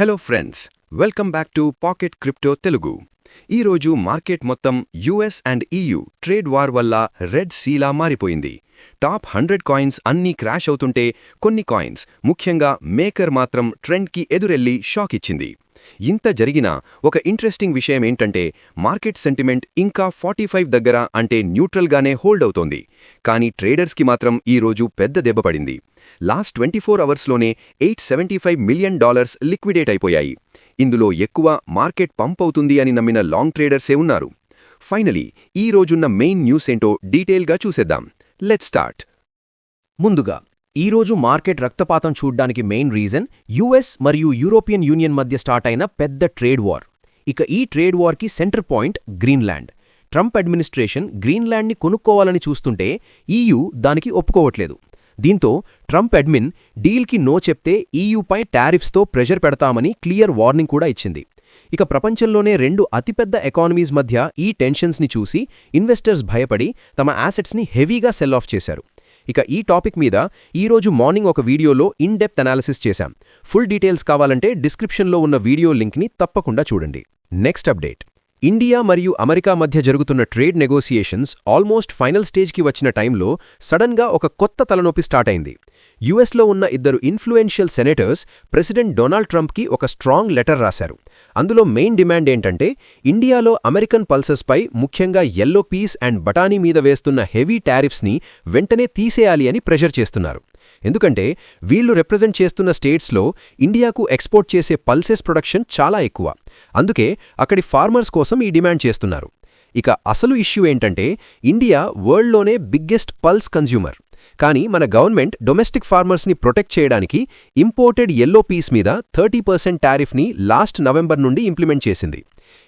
Hello friends welcome back to pocket crypto Telugu ఈరోజు market మొత్తం US and EU trade war వల్ల red సీలా మారిపోయింది. టాప్ హండ్రెడ్ కాయిన్స్ అన్నీ క్రాష్ అవుతుంటే కొన్ని కాయిన్స్ ముఖ్యంగా మేకర్ మాత్రం ట్రెండ్కి ఎదురెళ్ళి షాక్ ఇచ్చింది. ఇంత జరిగినా ఒక ఇంట్రెస్టింగ్ విషయం ఏంటంటే మార్కెట్ సెంటిమెంట్ ఇంకా ఫార్టీ ఫైవ్ దగ్గర అంటే న్యూట్రల్గానే హోల్డ్ అవుతోంది. కానీ ట్రేడర్స్కి మాత్రం ఈరోజు పెద్ద దెబ్బపడింది last twenty four అవర్స్లోనే eight seventy five million dollars liquidate అయిపోయాయి. ఇందులో ఎక్కువ మార్కెట్ పంప్ అవుతుంది అని నమ్మిన లాంగ్ ట్రేడర్సే ఉన్నారు. ఫైనలీ ఈ రోజున్న మెయిన్ న్యూస్ ఏంటో డీటెయిల్గా చూసేద్దాం. Let start. ముందుగా ఈరోజు మార్కెట్ రక్తపాతం చూడ్డానికి మెయిన్ రీజన్ యుఎస్ మరియు యూరోపియన్ యూనియన్ మధ్య స్టార్ట్ అయిన పెద్ద ట్రేడ్ వార్ ఇక ఈ trade వార్కి center point Greenland Trump administration గ్రీన్లాండ్ని కొనుక్కోవాలని చూస్తుంటే ఈయూ దానికి ఒప్పుకోవట్లేదు. దీంతో ట్రంప్ అడ్మిన్ డీల్కి నో చెప్తే ఈయూపై టారిఫ్స్తో ప్రెషర్ పెడతామని క్లియర్ వార్నింగ్ కూడా ఇచ్చింది. ఇక ప్రపంచంలోనే రెండు అతిపెద్ద ఎకానమీస్ మధ్య ఈ టెన్షన్స్ని చూసి ఇన్వెస్టర్స్ భయపడి తమ యాసెట్స్ని హెవీగా సెల్ ఆఫ్ చేశారు. ఇక ఈ టాపిక్ మీద ఈరోజు మార్నింగ్ ఒక వీడియోలో ఇన్ డెప్త్ అనాలిసిస్ చేశాం. ఫుల్ డీటెయిల్స్ కావాలంటే డిస్క్రిప్షన్లో ఉన్న వీడియో లింక్ని తప్పకుండా చూడండి. Next update. ఇండియా మరియు అమెరికా మధ్య జరుగుతున్న ట్రేడ్ నెగోసియేషన్స్ ఆల్మోస్ట్ ఫైనల్ స్టేజ్కి వచ్చిన టైంలో సడన్గా ఒక కొత్త తలనొప్పి స్టార్ట్ అయింది. యుఎస్లో ఉన్న ఇద్దరు ఇన్ఫ్లుయెన్షియల్ సెనేటర్స్ ప్రెసిడెంట్ డొనాల్డ్ ట్రంప్కి ఒక స్ట్రాంగ్ లెటర్ రాశారు. అందులో మెయిన్ డిమాండ్ ఏంటంటే ఇండియాలో అమెరికన్ పల్సెస్పై ముఖ్యంగా ఎల్లో పీస్ అండ్ బటానీ మీద వేస్తున్న హెవీ టారిఫ్స్ని వెంటనే తీసేయాలి అని ప్రెషర్ చేస్తున్నారు. ఎందుకంటే వీళ్ళు రిప్రజెంట్ చేస్తున్న స్టేట్స్లో ఇండియాకు ఎక్స్పోర్ట్ చేసే పల్సెస్ ప్రొడక్షన్ చాలా ఎక్కువ. అందుకే అక్కడి ఫార్మర్స్ కోసం ఈ డిమాండ్ చేస్తున్నారు. ఇక అసలు ఇష్యూ ఏంటంటే ఇండియా వరల్డ్లోనే బిగ్గెస్ట్ పల్స్ కన్జ్యూమర్ కానీ మన గవర్నమెంట్ డొమెస్టిక్ ఫార్మర్స్ని ప్రొటెక్ట్ చేయడానికి ఇంపోర్టెడ్ ఎల్లో పీస్ మీద థర్టీ పర్సెంట్ టారిఫ్ని లాస్ట్ నవంబర్ నుండి ఇంప్లిమెంట్ చేసింది.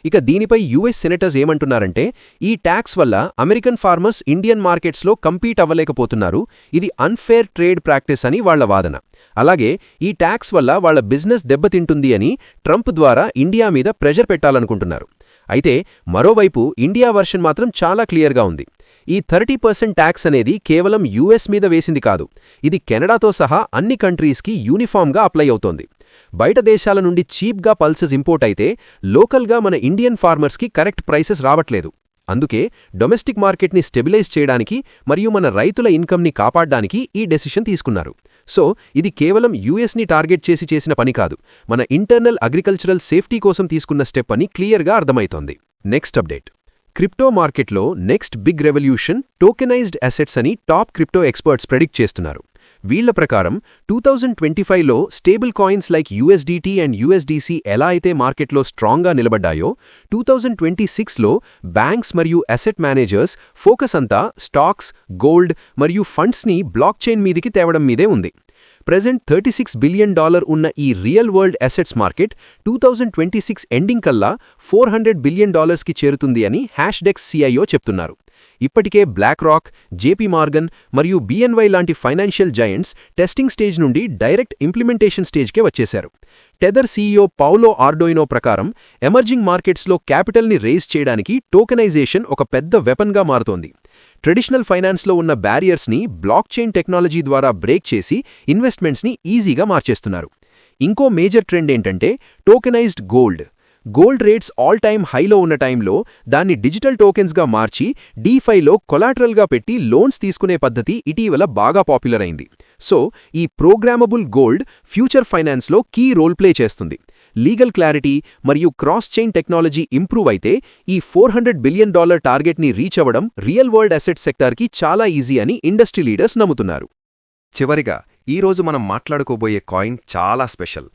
ఇక దీనిపై యుఎస్ సెనేటర్స్ ఏమంటున్నారంటే ఈ ట్యాక్స్ వల్ల అమెరికన్ ఫార్మర్స్ ఇండియన్ మార్కెట్స్లో కంపీట్ అవ్వలేకపోతున్నారు ఇది అన్ఫేర్ ట్రేడ్ ప్రాక్టీస్ అని వాళ్ళ వాదన. అలాగే ఈ ట్యాక్స్ వల్ల వాళ్ళ బిజినెస్ దెబ్బతింటుంది అని ట్రంప్ ద్వారా ఇండియా మీద ప్రెషర్ పెట్టాలనుకుంటున్నారు. అయితే మరోవైపు ఇండియా వర్షన్ మాత్రం చాలా క్లియర్గా ఉంది. ఈ థర్టీ పర్సెంట్ ట్యాక్స్ అనేది కేవలం యూఎస్ మీద వేసింది కాదు ఇది కెనడాతో సహా అన్ని కంట్రీస్కి యూనిఫామ్గా అప్లై అవుతోంది. బయట దేశాల నుండి చీప్గా పల్సెస్ ఇంపోర్ట్ అయితే లోకల్గా మన ఇండియన్ ఫార్మర్స్కి కరెక్ట్ ప్రైసెస్ రావట్లేదు. అందుకే డొమెస్టిక్ మార్కెట్ని స్టెబిలైజ్ చేయడానికి మరియు మన రైతుల ఇన్కమ్ని కాపాడ్డానికి ఈ డెసిషన్ తీసుకున్నారు. సో ఇది కేవలం యూఎస్ని టార్గెట్ చేసి చేసిన పని కాదు మన ఇంటర్నల్ అగ్రికల్చరల్ సేఫ్టీ కోసం తీసుకున్న స్టెప్ అని క్లియర్గా అర్థమైతోంది నెక్స్ట్ అప్డేట్. క్రిప్టో మార్కెట్లో next big revolution tokenized assets అని టాప్ క్రిప్టో ఎక్స్పర్ట్స్ ప్రెడిక్ట్ చేస్తున్నారు. వీళ్ళ ప్రకారం టూ థౌజండ్ ట్వంటీ ఫైవ్లో stable coins like USDT and USDC ఎలా అయితే మార్కెట్లో స్ట్రాంగ్గా నిలబడ్డాయో టూ థౌజండ్ ట్వంటీ సిక్స్లో బ్యాంక్స్ మరియు అసెట్ మేనేజర్స్ ఫోకస్ అంతా స్టాక్స్ గోల్డ్ మరియు ఫండ్స్ని బ్లాక్ చైన్ మీదికి తేవడం మీదే ఉంది. Present thirty six billion dollar ఉన్న ఈ real world assets market two thousand twenty six ending కల్లా ఫోర్ హండ్రెడ్ బిలియన్ డాలర్స్కి చేరుతుంది అని హ్యాష్డెక్స్ సిఐఓ చెప్తున్నారు. ఇప్పటికే బ్లాక్ రాక్ జేపీ మార్గన్ మరియు బిఎన్వై లాంటి ఫైనాన్షియల్ జయంట్స్ టెస్టింగ్ స్టేజ్ నుండి డైరెక్ట్ ఇంప్లిమెంటేషన్ స్టేజ్కే వచ్చేశారు. టెదర్ సీఈఓ పౌలో ఆర్డోయినో ప్రకారం ఎమర్జింగ్ మార్కెట్స్లో క్యాపిటల్ని రేజ్ చేయడానికి టోకెనైజేషన్ ఒక పెద్ద వెపన్గా మారుతోంది. ట్రెడిషనల్ ఫైనాన్స్లో ఉన్న బ్యారియర్స్ని బ్లాక్ చైన్ టెక్నాలజీ ద్వారా బ్రేక్ చేసి ఇన్వెస్ట్మెంట్స్ని ఈజీగా మార్చేస్తున్నారు. ఇంకో మేజర్ ట్రెండ్ ఏంటంటే tokenized gold. Gold rates all time హైలో ఉన్న టైంలో దాన్ని డిజిటల్ టోకెన్స్గా మార్చి డీఫైలో కొలాటరల్గా పెట్టి లోన్స్ తీసుకునే పద్ధతి ఇటీవల బాగా పాపులర్ అయింది. సో ఈ ప్రోగ్రామబుల్ గోల్డ్ ఫ్యూచర్ ఫైనాన్స్లో కీ రోల్ ప్లే చేస్తుంది. లీగల్ క్లారిటీ మరియు క్రాస్ చైన్ టెక్నాలజీ ఇంప్రూవ్ అయితే ఈ ఫోర్ హండ్రెడ్ బిలియన్ డాలర్ టార్గెట్ని రీచ్ అవ్వడం రియల్ వరల్డ్ అసెట్ సెక్టార్కి చాలా ఈజీ అని ఇండస్ట్రీ లీడర్స్ నమ్ముతున్నారు. చివరిగా ఈరోజు మనం మాట్లాడుకోబోయే కాయిన్ చాలా స్పెషల్.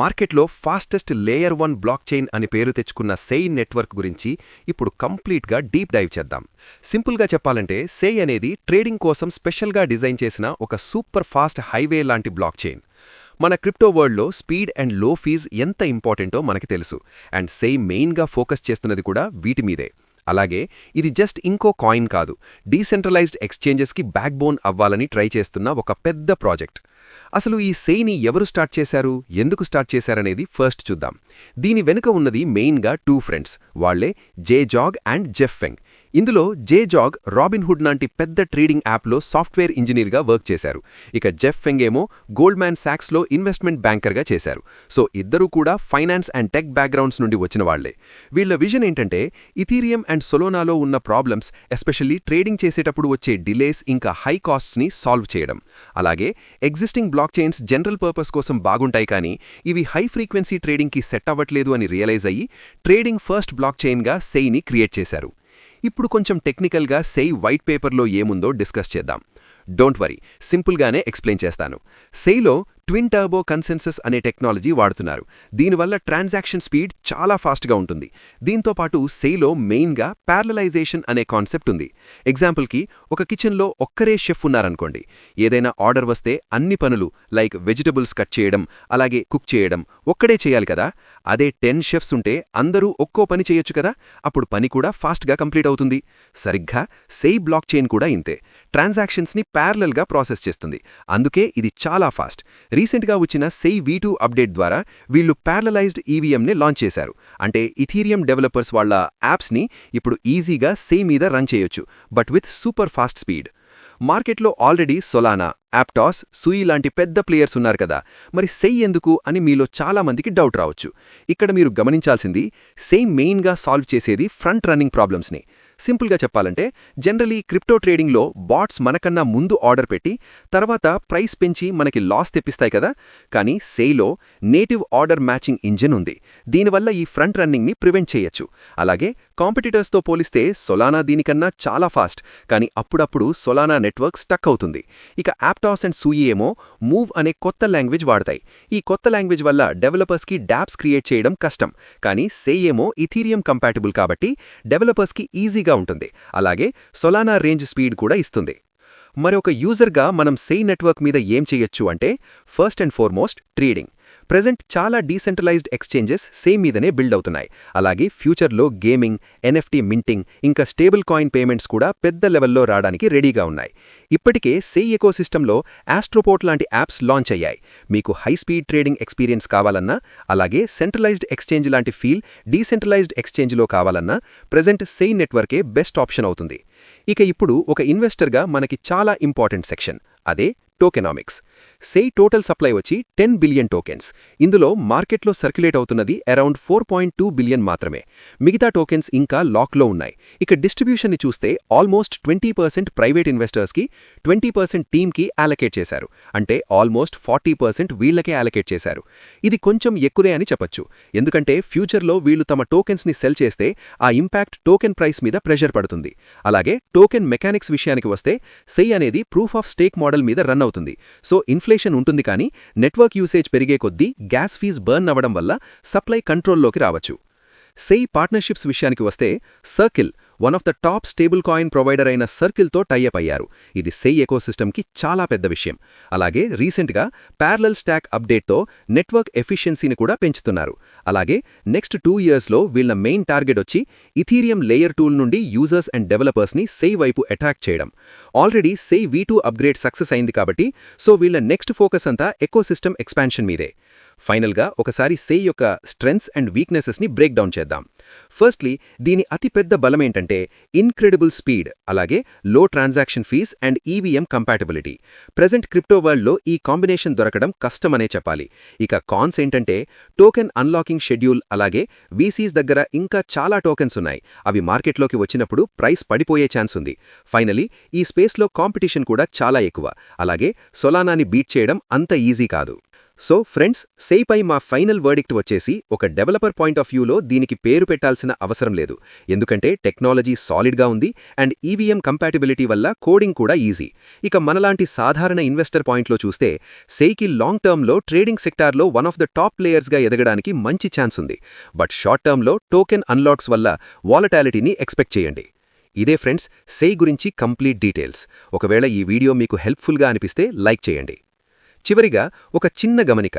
మార్కెట్లో fastest layer one block chain అని పేరు తెచ్చుకున్న సెయి నెట్వర్క్ గురించి ఇప్పుడు కంప్లీట్గా డీప్ డైవ్ చేద్దాం. సింపుల్గా చెప్పాలంటే సెయి అనేది ట్రేడింగ్ కోసం స్పెషల్గా డిజైన్ చేసిన ఒక సూపర్ ఫాస్ట్ హైవే లాంటి బ్లాక్ చైన్. మన క్రిప్టో వరల్డ్లో స్పీడ్ అండ్లో ఫీజ్ ఎంత ఇంపార్టెంటో మనకి తెలుసు. అండ్ సెయి మెయిన్గా ఫోకస్ చేస్తున్నది కూడా వీటి మీదే. అలాగే ఇది జస్ట్ ఇంకో కాయిన్ కాదు. డీసెంట్రలైజ్డ్ ఎక్స్చేంజెస్కి బ్యాక్బోన్ అవ్వాలని ట్రై చేస్తున్న ఒక పెద్ద ప్రాజెక్ట్. అసలు ఈ సెయిని ఎవరు స్టార్ట్ చేశారు? ఎందుకు స్టార్ట్ చేశారనేది ఫస్ట్ చూద్దాం. దీని వెనుక ఉన్నది మెయిన్గా టూ ఫ్రెండ్స్. వాళ్ళే Jay Jog and Jeff Feng. ఇందులో జే జాగ్ రాబిన్హుడ్ లాంటి పెద్ద ట్రేడింగ్ యాప్లో సాఫ్ట్వేర్ ఇంజనీర్గా వర్క్ చేశారు. ఇక జెఫ్ ఫెంగేమో గోల్డ్మ్యాన్ సాక్స్లో ఇన్వెస్ట్మెంట్ బ్యాంకర్గా చేశారు. సో ఇద్దరూ కూడా ఫైనాన్స్ అండ్ టెక్ బ్యాక్గ్రౌండ్స్ నుండి వచ్చిన వాళ్ళే వీళ్ళ విజన్ ఏంటంటే ఇథీరియం అండ్ సొలోనాలో ఉన్న ప్రాబ్లమ్స్ ఎస్పెషల్లీ ట్రేడింగ్ చేసేటప్పుడు వచ్చే డిలేస్ ఇంకా హై కాస్ట్స్ని సాల్వ్ చేయడం. అలాగే existing blockchains general purpose కోసం బాగుంటాయి కానీ ఇవి హై ఫ్రీక్వెన్సీ ట్రేడింగ్కి సెట్ అవ్వట్లేదు అని రియలైజ్ అయ్యి ట్రేడింగ్ ఫస్ట్ బ్లాక్ చైన్గా సెయిని క్రియేట్ చేశారు. ఇప్పుడు కొంచెం టెక్నికల్గా సెయ్ వైట్ పేపర్లో ఏముందో డిస్కస్ చేద్దాం. డోంట్ వరీ సింపుల్గానే ఎక్స్ప్లెయిన్ చేస్తాను. సెయ్లో ట్విన్ టర్బో కన్సెన్సస్ అనే టెక్నాలజీ వాడుతున్నారు. దీనివల్ల ట్రాన్సాక్షన్ స్పీడ్ చాలా ఫాస్ట్గా ఉంటుంది. దీంతో పాటు సేలో మెయిన్గా ప్యారలైజేషన్ అనే కాన్సెప్ట్ ఉంది. ఎగ్జాంపుల్కి ఒక కిచెన్లో ఒక్కరే షెఫ్ ఉన్నారనుకోండి. ఏదైనా ఆర్డర్ వస్తే అన్ని పనులు లైక్ వెజిటబుల్స్ కట్ చేయడం అలాగే కుక్ చేయడం ఒక్కడే చేయాలి కదా? అదే టెన్ షెఫ్స్ ఉంటే అందరూ ఒక్కో పని చేయొచ్చు కదా? అప్పుడు పని కూడా ఫాస్ట్గా కంప్లీట్ అవుతుంది. సరిగ్గా సెయ్ బ్లాక్ చైన్ కూడా ఇంతే. ట్రాన్సాక్షన్స్ని ప్యారలల్గా ప్రాసెస్ చేస్తుంది. అందుకే ఇది చాలా ఫాస్ట్. రీసెంట్గా వచ్చిన సెయ్ వీ టూ అప్డేట్ ద్వారా వీళ్ళు ప్యారలైజ్డ్ ఈవీఎంని లాంచ్ చేశారు. అంటే ఇథీరియం డెవలపర్స్ వాళ్ళ యాప్స్ని ఇప్పుడు ఈజీగా సెయి మీద రన్ చేయొచ్చు but with super fast speed. మార్కెట్లో ఆల్రెడీ సొలానా యాప్టాస్ సూయి లాంటి పెద్ద ప్లేయర్స్ ఉన్నారు కదా మరి సెయ్ ఎందుకు అని మీలో చాలామందికి డౌట్ రావచ్చు. ఇక్కడ మీరు గమనించాల్సింది సెయ్ మెయిన్గా సాల్వ్ చేసేది ఫ్రంట్ రన్నింగ్ ప్రాబ్లమ్స్ని. సింపుల్గా చెప్పాలంటే జనరలీ క్రిప్టో ట్రేడింగ్లో బాట్స్ మనకన్నా ముందు ఆర్డర్ పెట్టి తర్వాత ప్రైస్ పెంచి మనకి లాస్ తెప్పిస్తాయి కదా. కానీ సేలో నేటివ్ ఆర్డర్ మ్యాచింగ్ ఇంజిన్ ఉంది. దీనివల్ల ఈ ఫ్రంట్ రన్నింగ్ని ప్రివెంట్ చేయొచ్చు. అలాగే కాంపిటీటర్స్తో పోలిస్తే సొలానా దీనికన్నా చాలా ఫాస్ట్. కానీ అప్పుడప్పుడు సొలానా నెట్వర్క్ స్టక్ అవుతుంది. ఇక యాప్టాస్ అండ్ సూయి ఏమో మూవ్ అనే కొత్త లాంగ్వేజ్ వాడతాయి. ఈ కొత్త లాంగ్వేజ్ వల్ల డెవలపర్స్కి డాప్స్ క్రియేట్ చేయడం కష్టం. కానీ సే ఏమో ఇథీరియం కంపాటబుల్ కాబట్టి డెవలపర్స్కి ఈజీగా ఉంటుంది. అలాగే సొలానా రేంజ్ స్పీడ్ కూడా ఇస్తుంది. మరొక యూజర్గా మనం సెయి నెట్వర్క్ మీద ఏం చేయొచ్చు అంటే first and foremost trading. Present చాలా డీసెంట్రలైజ్డ్ ఎక్స్చేంజెస్ సేమ్ మీదనే బిల్డ్ అవుతున్నాయి. అలాగే ఫ్యూచర్లో గేమింగ్ ఎన్ఎఫ్టీ మింటింగ్ ఇంకా స్టేబుల్ కాయిన్ పేమెంట్స్ కూడా పెద్ద లెవెల్లో రావడానికి రెడీగా ఉన్నాయి. ఇప్పటికే సే ఎకోసిస్టంలో ఆస్ట్రోపోర్ట్ లాంటి యాప్స్ లాంచ్ అయ్యాయి. మీకు హై స్పీడ్ ట్రేడింగ్ ఎక్స్పీరియన్స్ కావాలన్నా అలాగే సెంట్రలైజ్డ్ ఎక్స్చేంజ్ లాంటి ఫీల్ డీసెంట్రలైజ్డ్ ఎక్స్చేంజ్లో కావాలన్నా ప్రజెంట్ సే నెట్వర్కే బెస్ట్ ఆప్షన్ అవుతుంది. ఇక ఇప్పుడు ఒక ఇన్వెస్టర్గా మనకి చాలా ఇంపార్టెంట్ సెక్షన్ అదే టోకెనామిక్స్. సెయి టోటల్ సప్లై వచ్చి టెన్ బిలియన్ టోకెన్స్ ఇందులో మార్కెట్లో సర్క్యులేట్ అవుతున్నది around four point two billion మాత్రమే. మిగతా టోకెన్స్ ఇంకా లాక్లో ఉన్నాయి. ఇక డిస్ట్రిబ్యూషన్ని చూస్తే ఆల్మోస్ట్ ట్వంటీ పర్సెంట్ ప్రైవేట్ ఇన్వెస్టర్స్కి ట్వంటీ పర్సెంట్ టీమ్కి అలకేట్ చేశారు. అంటే ఆల్మోస్ట్ ఫార్టీ పర్సెంట్ వీళ్ళకే అలొకేట్ చేశారు. ఇది కొంచెం ఎక్కువే అని చెప్పొచ్చు. ఎందుకంటే ఫ్యూచర్లో వీళ్ళు తమ టోకెన్స్ని సెల్ చేస్తే ఆ ఇంపాక్ట్ టోకెన్ ప్రైస్ మీద ప్రెషర్ పడుతుంది. అలాగే టోకెన్ మెకానిక్స్ విషయానికి వస్తే సెయ్ అనేది ప్రూఫ్ ఆఫ్ స్టేక్ మోడల్ మీద రన్ అవుతుంది. సో ఇన్ఫ్లేషన్ ఉంటుంది కానీ నెట్వర్క్ యూసేజ్ పెరిగే కొద్దీ గ్యాస్ ఫీజ్ బర్న్ అవ్వడం వల్ల సప్లై కంట్రోల్లోకి రావచ్చు. సెయి పార్ట్నర్షిప్స్ విషయానికి వస్తే Circle one of the top stable coin provider అయిన సర్కిల్తో టైఅప్ అయ్యారు. ఇది సెయ్ ఎకోసిస్టమ్కి చాలా పెద్ద విషయం. అలాగే రీసెంట్గా ప్యారలల్ స్టాక్ అప్డేట్తో నెట్వర్క్ ఎఫిషియన్సీని కూడా పెంచుతున్నారు. అలాగే నెక్స్ట్ టూ ఇయర్స్లో వీళ్ళ మెయిన్ టార్గెట్ వచ్చి ఇథీరియం లేయర్ టూల్ నుండి యూజర్స్ అండ్ డెవలపర్స్ని సెయ్ వైపు అటాక్ చేయడం. Already Sei V two upgrade success అయింది కాబట్టి సో వీళ్ళ నెక్స్ట్ ఫోకస్ అంతా ఎకోసిస్టమ్ ఎక్స్పాన్షన్ మీదే. ఫైనల్గా ఒకసారి సే యొక్క స్ట్రెంగ్స్ అండ్ వీక్నెసెస్ని బ్రేక్ డౌన్ చేద్దాం. ఫస్ట్లీ దీని అతిపెద్ద బలమేంటంటే ఇన్క్రెడిబుల్ స్పీడ్ అలాగే low transaction fees and EVM compatibility. Present crypto వరల్డ్లో ఈ కాంబినేషన్ దొరకడం కష్టమనే చెప్పాలి. ఇక కాన్స్ ఏంటంటే టోకెన్ అన్లాకింగ్ షెడ్యూల్ అలాగే వీసీస్ దగ్గర ఇంకా చాలా టోకెన్స్ ఉన్నాయి. అవి మార్కెట్లోకి వచ్చినప్పుడు ప్రైస్ పడిపోయే ఛాన్స్ ఉంది. ఫైనలీ ఈ స్పేస్లో కాంపిటీషన్ కూడా చాలా ఎక్కువ. అలాగే సొలానాని బీట్ చేయడం అంత ఈజీ కాదు. సో ఫ్రెండ్స్ సేపై మా ఫైనల్ వర్డిక్ట్ వచ్చేసి ఒక డెవలపర్ పాయింట్ ఆఫ్ వ్యూలో దీనికి పేరు పెట్టాల్సిన అవసరం లేదు. ఎందుకంటే టెక్నాలజీ సాలిడ్గా ఉంది అండ్ ఈవీఎం కంపాటిబిలిటీ వల్ల కోడింగ్ కూడా ఈజీ. ఇక మనలాంటి సాధారణ ఇన్వెస్టర్ పాయింట్లో చూస్తే సేకి లాంగ్ టర్మ్లో ట్రేడింగ్ సెక్టార్లో వన్ ఆఫ్ ద టాప్ ప్లేయర్స్గా ఎదగడానికి మంచి ఛాన్స్ ఉంది. బట్ షార్ట్ టర్మ్లో టోకెన్ అన్లాక్స్ వల్ల వాలటాలిటీని ఎక్స్పెక్ట్ చేయండి. ఇదే ఫ్రెండ్స్ సేయ్ గురించి కంప్లీట్ డీటెయిల్స్. ఒకవేళ ఈ వీడియో మీకు హెల్ప్ఫుల్గా అనిపిస్తే లైక్ చేయండి. చివరిగా ఒక చిన్న గమనిక.